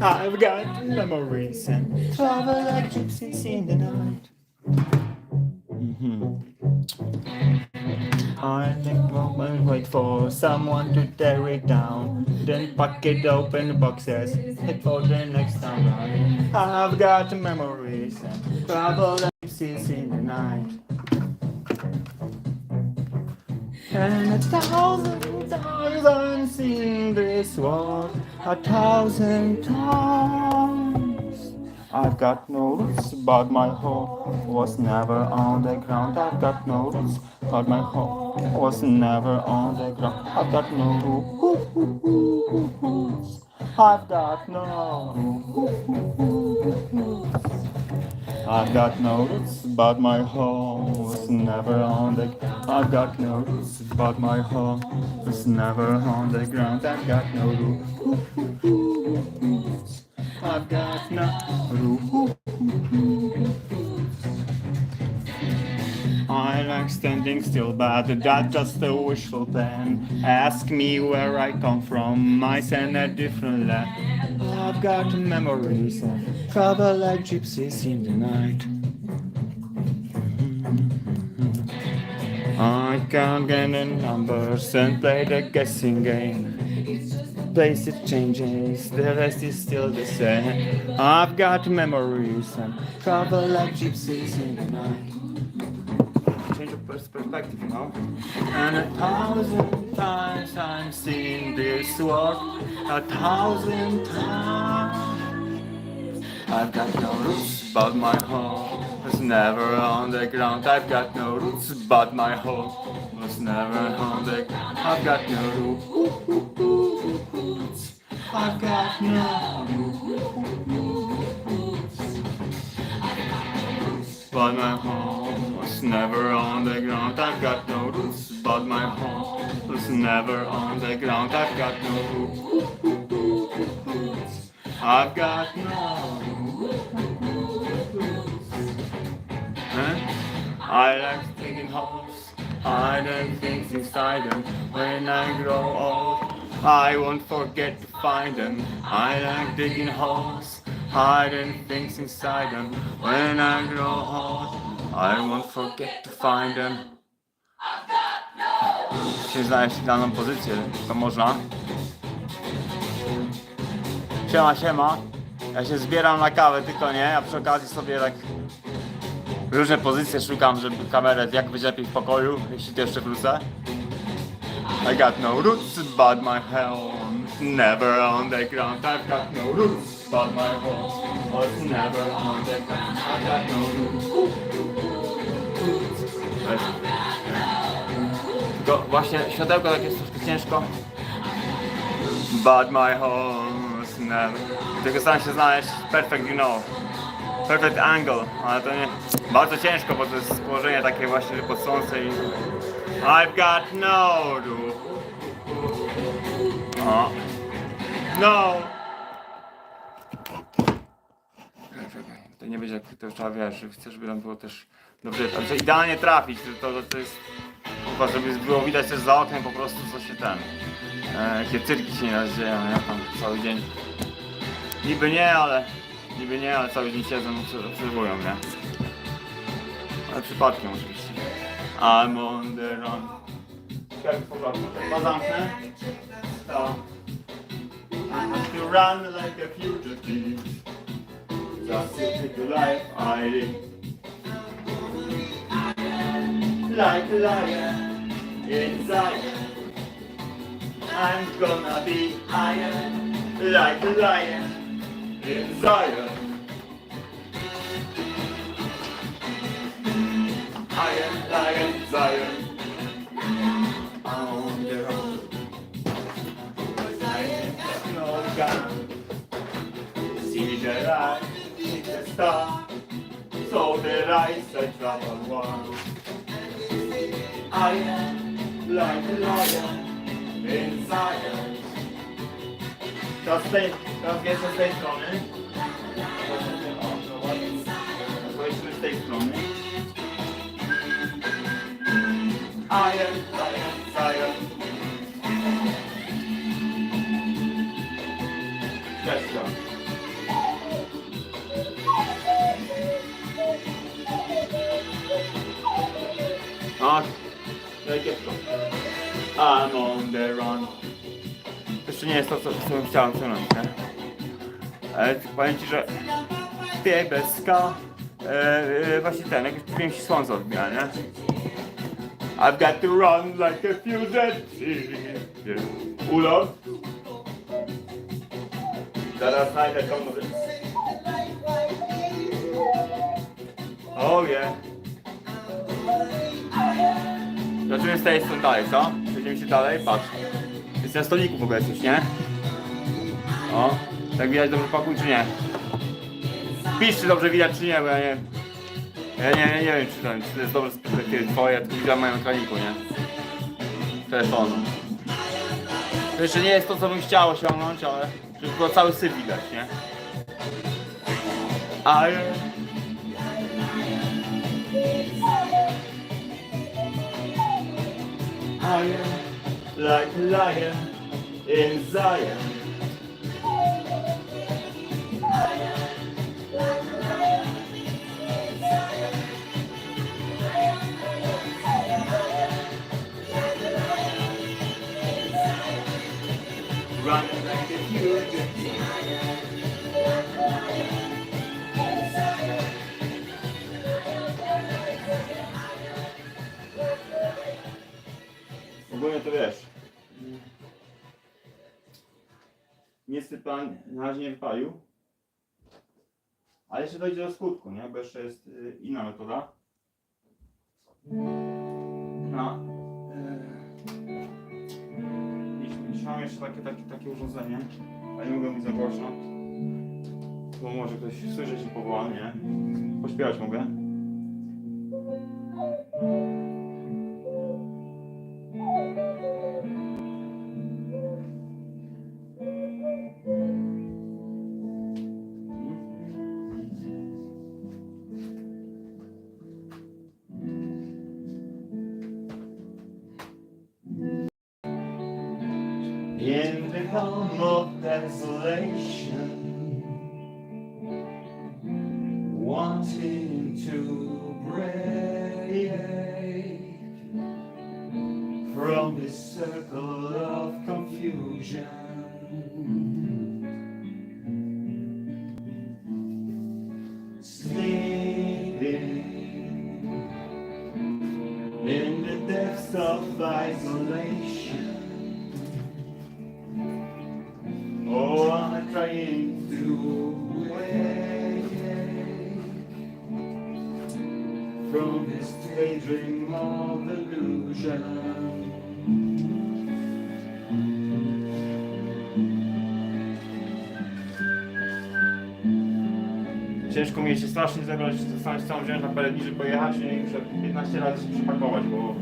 I've got memories and travel like gypsies in the night. Mhm. I think moment wait for someone to tear it down. Then pack it open boxes, head for the next time. I've got memories and travel like gypsies in the night. And a thousand times I've seen this world, a thousand times. I've got no roots, but my home was never on the ground. I've got no roots, but my home was never on the ground. I've got no roots. I've got no roots. I've got no roots, but my home was never on the. I've got no roots, but my home was never on the ground. I've got no roots. I've got. I like standing still, but that's just a wishful plan. Ask me where I come from, I send a different land. I've got memories of travel like gypsies in the night. I can't get the numbers and play the guessing game. Place it changes, the rest is still the same. I've got memories and travel like gypsies in the night change of pers- perspective, you know. And a thousand times I've seen this world, a thousand times. I've got no roots, but my home was never on the ground. I've got no roots, but my home was never on the ground. I've got no roots. I've got no roots. But my home was never on the ground. I've got no roots, but my home was never on the ground. I've got no roots. I've got no roots. I like digging holes. Like things inside them. When I grow old, I won't forget to find them. I like digging holes. Hiding things inside them. When I grow old, I won't forget to find them. Czy znaleźć daną pozycję? To można? Siema, siema. Ja się zbieram na kawę, tylko nie. A przy okazji sobie tak różne pozycje szukam, żeby kamerę jak być lepiej w pokoju, jeśli to jeszcze wrócę. I got no roots, but my home never on the ground. I've got no roots, but my home was never on the ground. I got no roots. Tylko właśnie światełko tak jest troszkę ciężko. But my home never. Tylko staram się znaleźć perfect, you know. Perfect angle, ale to nie. Bardzo ciężko, bo to jest położenie takie właśnie pod słońce i. I've got no roof. O. No. To nie będzie jak to trzeba wiesz, chcę, żeby tam było też dobrze, także idealnie trafić, to, to, to jest chyba, żeby było widać też za oknem po prostu co się ten, e, jakie cyrki się nieraz dzieją, ja tam cały dzień, niby nie, ale, niby nie, ale cały dzień siedzą, obser- obserwują, nie? Przypadkiem oczywiście. I'm on the run. Z powrotem. Zamknę. To. I have to run like a fugitive. Just to take the life I live. Like a lion in Zion. I'm gonna be iron. Like a lion in Zion. Iron, lion, Zion. On the road. I have no gun. See the light, see the star. So the rise I travel one. I am like a lion in Zion. Teraz z tej, teraz jeszcze z tej ale kiepsko. I'm on the run. Jeszcze nie jest to, co, co chciałem osiągnąć, nie? Ale powiem ci, że ty bez e, e, właśnie ten, jakoś ci słońce odbija, nie? I've got to run like a fugitive. Ulo? Zaraz znajdę tą Oh yeah. Zaczynamy z tej strony dalej, co? Przejdziemy się dalej, patrz. Jest na stoliku w ogóle coś, nie? O, tak widać dobrze pokój czy nie? Pisz czy dobrze widać czy nie, bo ja nie... Ja nie, nie, nie wiem czy to, czy to jest dobre z perspektywy twoje, tylko widziałem moją ekraniku, nie? Telefonu. To jeszcze nie jest to co bym chciał osiągnąć, ale było cały syf widać, nie? A Am like a lion in Zion. Running like a fugitive. Ogólnie to wiesz. Nie sypań, na razie nie wypalił. Ale jeszcze dojdzie do skutku, nie? Bo jeszcze jest y, inna metoda. No. y, Dziś mam jeszcze takie, takie, takie urządzenie, ale nie mogę mówić za głośno. Bo może ktoś słyszeć i powoła, nie? Pośpiewać mogę. Yeah. Się strasznie wziąć na parę dni, żeby pojechać i muszę 15 razy się przepakować, bo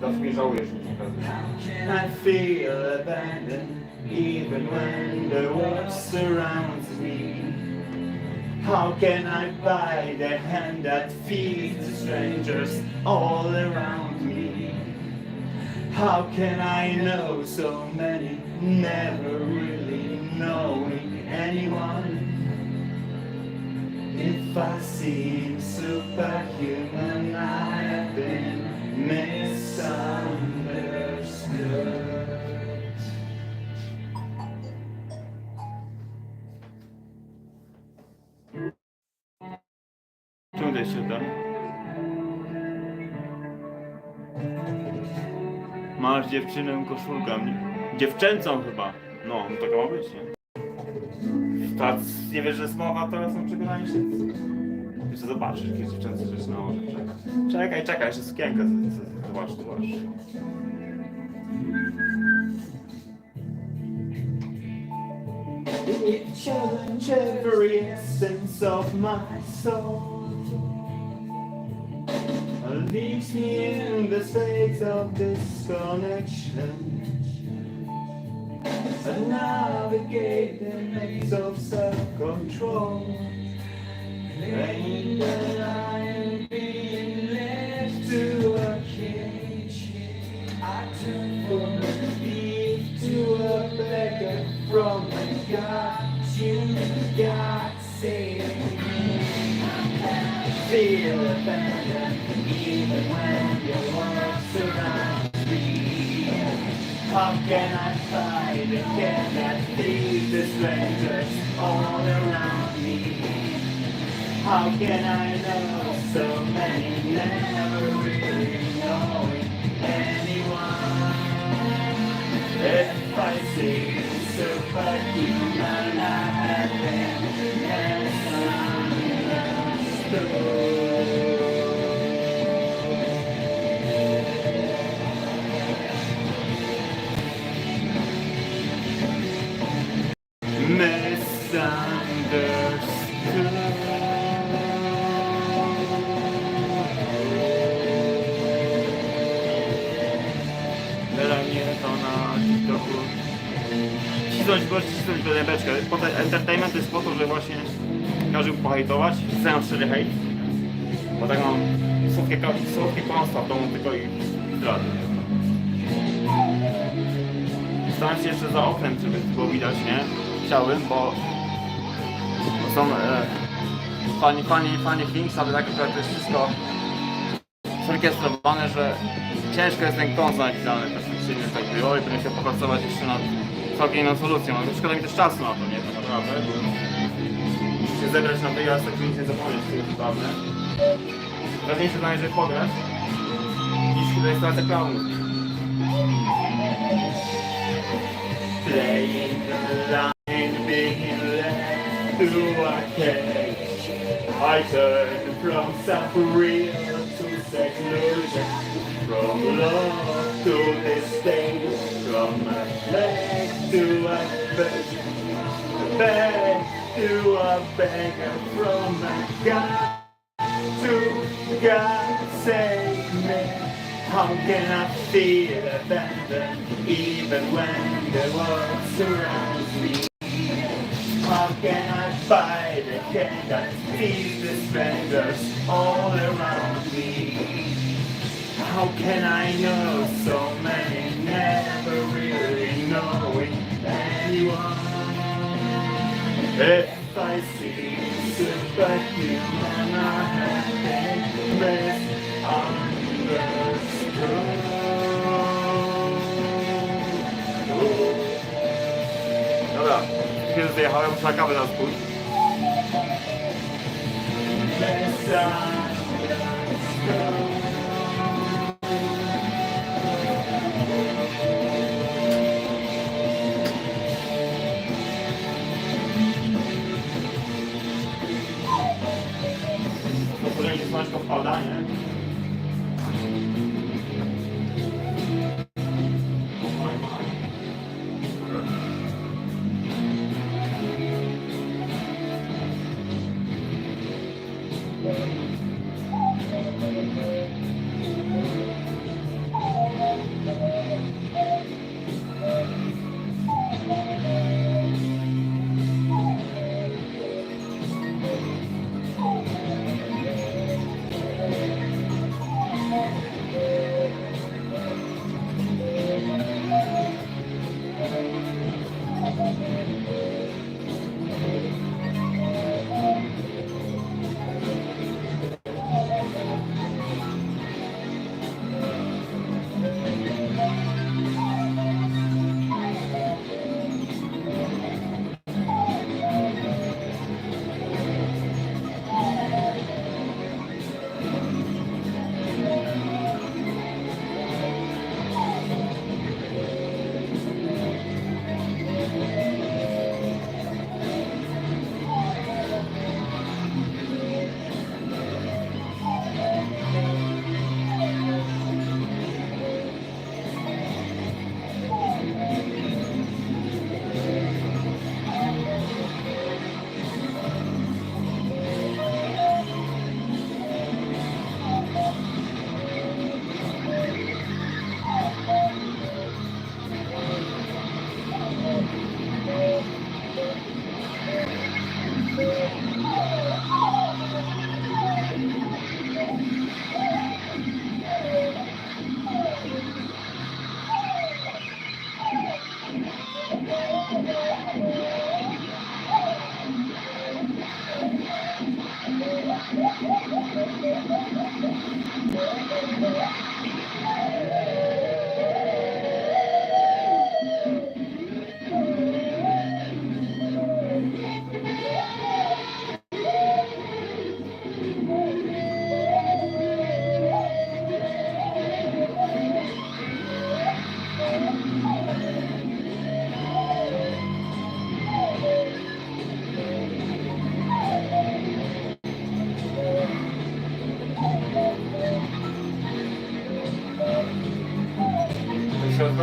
zawsze mnie Can I feel abandoned even when the world surrounds me? How can I buy the hand that feeds the strangers all around me? How can I know so many, never really knowing anyone? If I seem superhuman, I have been misunderstood. Masz dziewczynę koszulkę. Dziewczęcą chyba. No taka ma być, nie? Tak, nie wiesz, że jest mowa, to są przekonani wszyscy. Jeszcze zobaczysz, jakieś dziewczęce rzeczy nałożę. Czekaj, czekaj, jeszcze sukienkę z- z- zobacz, zobacz. It challenge every essence of my soul. Leaves me in the state of disconnection. Navigate the maze of self-control. Praying that I am being left to a cage. I turn from a thief to a beggar from a God you God save me. Feel abandoned even when your world surrounds How can I fight again and see the strangers all around me? How can I know so many never really knowing anyone? If I see superhuman, I have been misunderstood. Wydanie to na TikToku. Cisnąć, cisnąć do te- Entertainment jest po to, że właśnie każdy pohejtować, znając szczery hejt. Bo tak mam słodkie, słodkie kłamstwa w domu tylko i zdrady. Staram się jeszcze za oknem, żeby było widać, nie? Chciałbym, bo bo są e, fani, fani, fani Kings, ale tak to jest wszystko zorkiestrowane, że ciężko jest ten kąt napisany perfekcyjnie tak było i będę chciał popracować jeszcze nad całkiem inną solucją, ale szkoda mi też czasu na to, nie? Tak naprawdę. Muszę się zebrać na wyjazd, tak żeby nic nie zapomnieć tego naprawdę. Ważniejsze dla mnie, żeby pograć niż rejestracja klaunów. Playing the I turned from self-real to seclusion, from love to state, from a beg to a beg, to a beggar, from a God to God save me. How can I feel abandoned even when the world surrounds me? How can I fight against that these the strangers all around me? How can I know so many never really knowing anyone? If I see superhuman, I have been misunderstood. Dobra, kiedy zjechałem, muszę na kawę na pójść. Pozwolenie się słoneczko wpada, nie?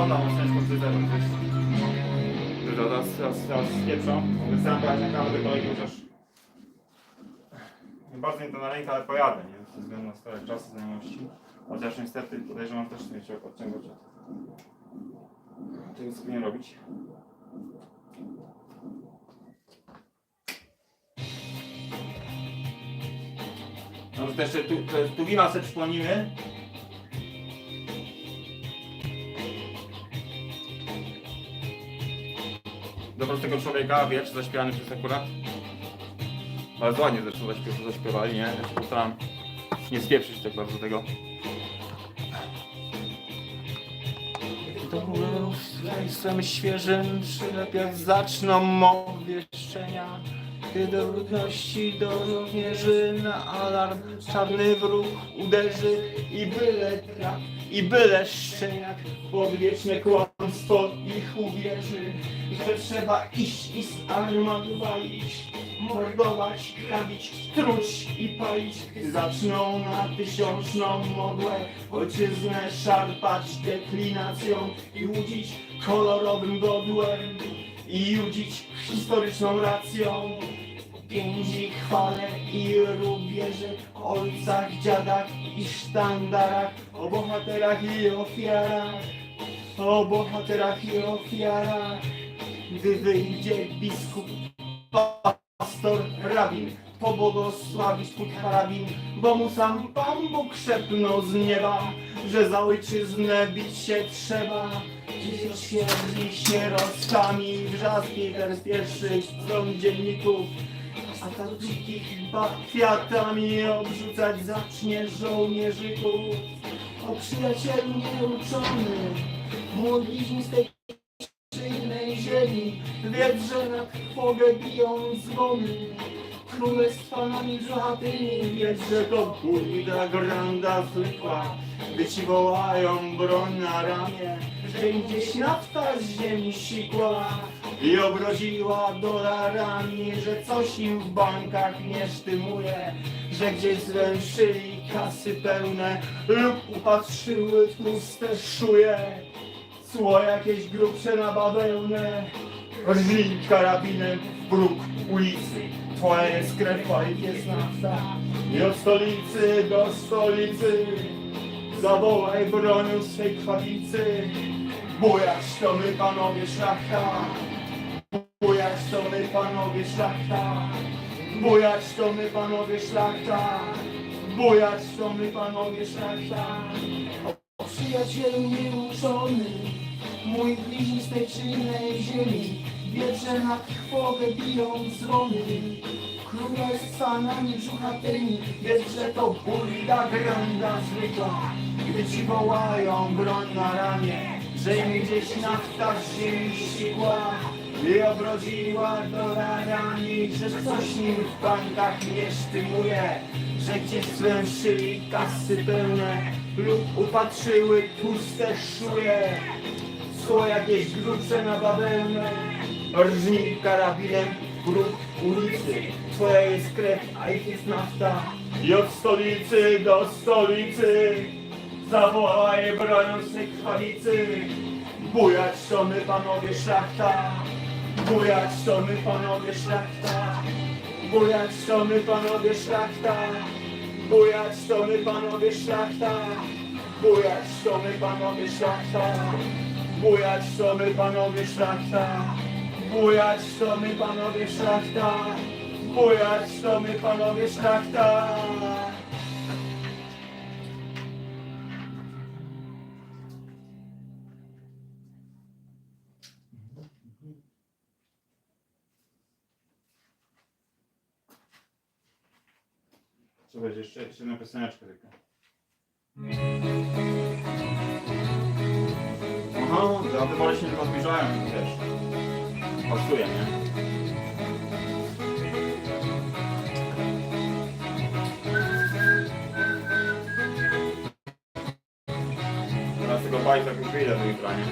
Wygląda, mam ciężko przyzerem gdzieś. Dużo, teraz, teraz, teraz pieprzą. Chciałem pojechać na kawę do kolegi, chociaż... Nie bardzo mi to na rękę, ale pojadę, nie? Ze względu na stare czasy znajomości. Chociaż niestety podejrzewam też mieć odciągać od tego, co nie robić. No to jeszcze tu, tu wima sobie przypomnimy. Do prostego człowieka, wiesz, zaśpiewany przez akurat. Bardzo ładnie zresztą zaśpiew, zaśpiewali, nie? Ja się postaram nie spieprzyć tak bardzo tego. Do jestem świeżym, przylepiać zaczną obwieszczenia. Gdy do ludności, do żołnierzy na alarm czarny wróg uderzy i byle traf, i byle szczeniak w odwieczne kłamstwo uwierzy, że trzeba iść i z armat walić, mordować, grabić, truć i palić. Zaczną na tysiączną modłę ojczyznę szarpać deklinacją i łudzić kolorowym godłem i judzić historyczną racją. Piędzi chwale i rubieży, o ojcach, dziadach i sztandarach, o bohaterach i ofiarach, o bohaterach i ofiarach. Gdy wyjdzie biskup, pastor, rabin, pobłogosławić twój karabin, bo mu sam Pan Bóg szepnął z nieba, że za ojczyznę bić się trzeba. Dziś śmierdzi śmierostkami, wrzaski ten z pierwszych stron dzienników, a dzikich kwiatami obrzucać zacznie żołnierzyków. O przyjacielu nieuczony, bliźni z tej innej ziemi, wiedz, że na trwogę biją dzwony. Królestwa nami wiedz, że to burda granda zwykła, gdy ci wołają broń na ramię, że gdzieś nafta z ziemi sikła i obrodziła dolarami, że coś im w bankach nie sztymuje, że gdzieś zwęszyli kasy pełne lub upatrzyły tłuste szuje. Cło jakieś grubsze na bawełnę Rżnij karabinem w próg ulicy. Twoja jest krew, jest nafta. I od stolicy do stolicy. Zawołaj bronią swej krwawicy. Bujać to my panowie szlachta. Bujać to my panowie szlachta. Bujać to my panowie szlachta. Bujać to my panowie szlachta przyjacielu nieuczony, mój bliźni z tej czy innej ziemi, wietrze na trwogę biją dzwony. Królestwa nami brzuchatymi, wiedz, że to burda granda zwykła, gdy ci wołają broń na ramię, że im gdzieś nafta ziemi ścigła i obrodziła dolarami, że coś nim w bankach nie sztymuje, że gdzieś zwęszyli kasy pełne lub upatrzyły tłuste szuje. Szło jakieś grubsze na bawełnę, rżnij karabinem próg ulicy. Twoja jest krew, a ich jest nafta. I od stolicy do stolicy zawołaj bronią swej krwawicy. Bujać to my panowie szlachta, bujać to my panowie szlachta, bujać to my panowie szlachta. Bujać to my panowie szlachta, bujać to my panowie szlachta, bujać to my panowie szlachta, bujać to my panowie szlachta, bujać to my panowie szlachta. Będzie jeszcze, jeszcze jedna pioseneczka tylko. Aha, to wybory się tylko zbliżają, wiesz. Pasuje, nie? Teraz tego bajka już wyjdę do jutra? Nie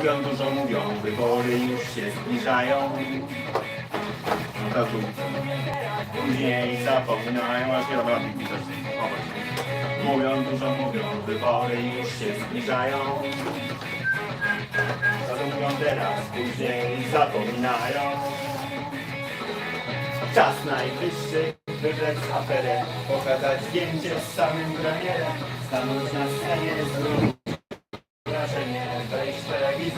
Mówią dużo mówią, wybory już się zbliżają. Tu. Później zapominają, aż nie dobra. Mówią dużo mówią, wybory już się zbliżają. Co to mówią teraz, później zapominają. Czas najwyższy, wybrać aferę, pokazać zdjęcie z samym premierem, stanąć na scenie, wrażenie, wejść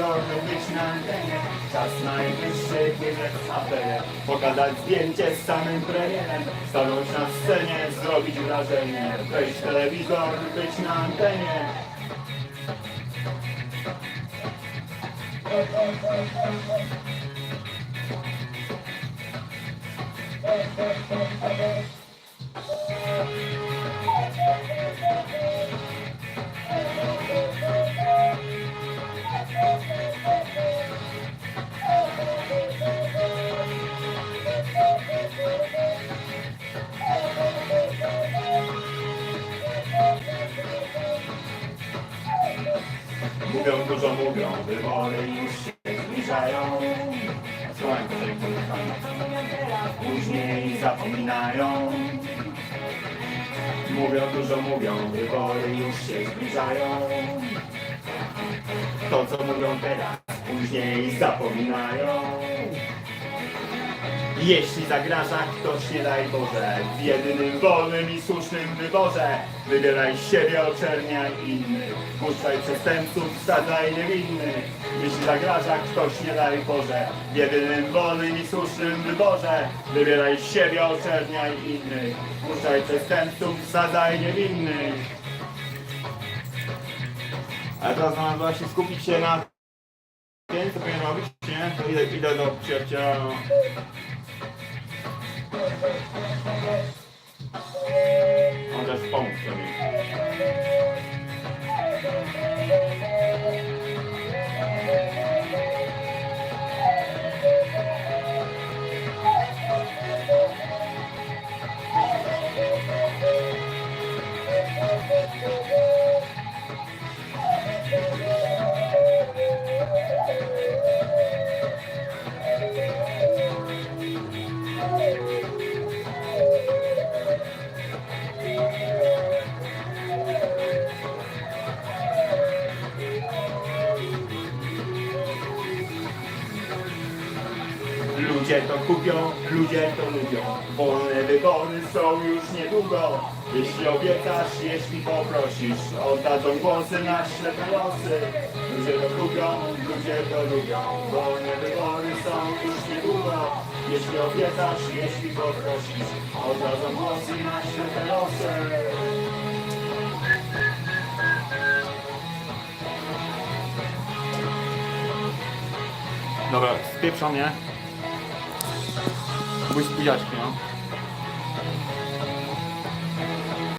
telewizor, być na antenie. Czas najwyższy, wybrać aferę, pokazać zdjęcie z samym premierem, stanąć na scenie, zrobić wrażenie, wejść telewizor, być na antenie. Mówią dużo mówią, wybory już się zbliżają. Słuchaj, tutaj Później zapominają. Mówią dużo mówią, wybory już się zbliżają. To co mówią teraz, później zapominają. Jeśli zagraża ktoś, nie daj Boże, w jedynym wolnym i słusznym wyborze, wybieraj siebie, oczerniaj innych, puszczaj przestępców, wsadzaj niewinnych. Jeśli zagraża ktoś, nie daj Boże, w jedynym wolnym i słusznym wyborze, wybieraj siebie, oczerniaj innych, puszczaj przestępców, wsadzaj niewinnych. Ale teraz mam właśnie skupić się na tym, co powinien robić, nie? To idę, idę do przyjaciela. On też pomógł sobie. Ludzie to kupią, ludzie to lubią. Wolne wybory są już niedługo. Jeśli obiecasz, jeśli poprosisz, oddadzą głosy na ślepe losy. Ludzie to kupią, ludzie to lubią. Wolne wybory są już niedługo. Jeśli obiecasz, jeśli poprosisz, oddadzą głosy na ślepe losy. Dobra, spieprzam, nie? Без пояснення.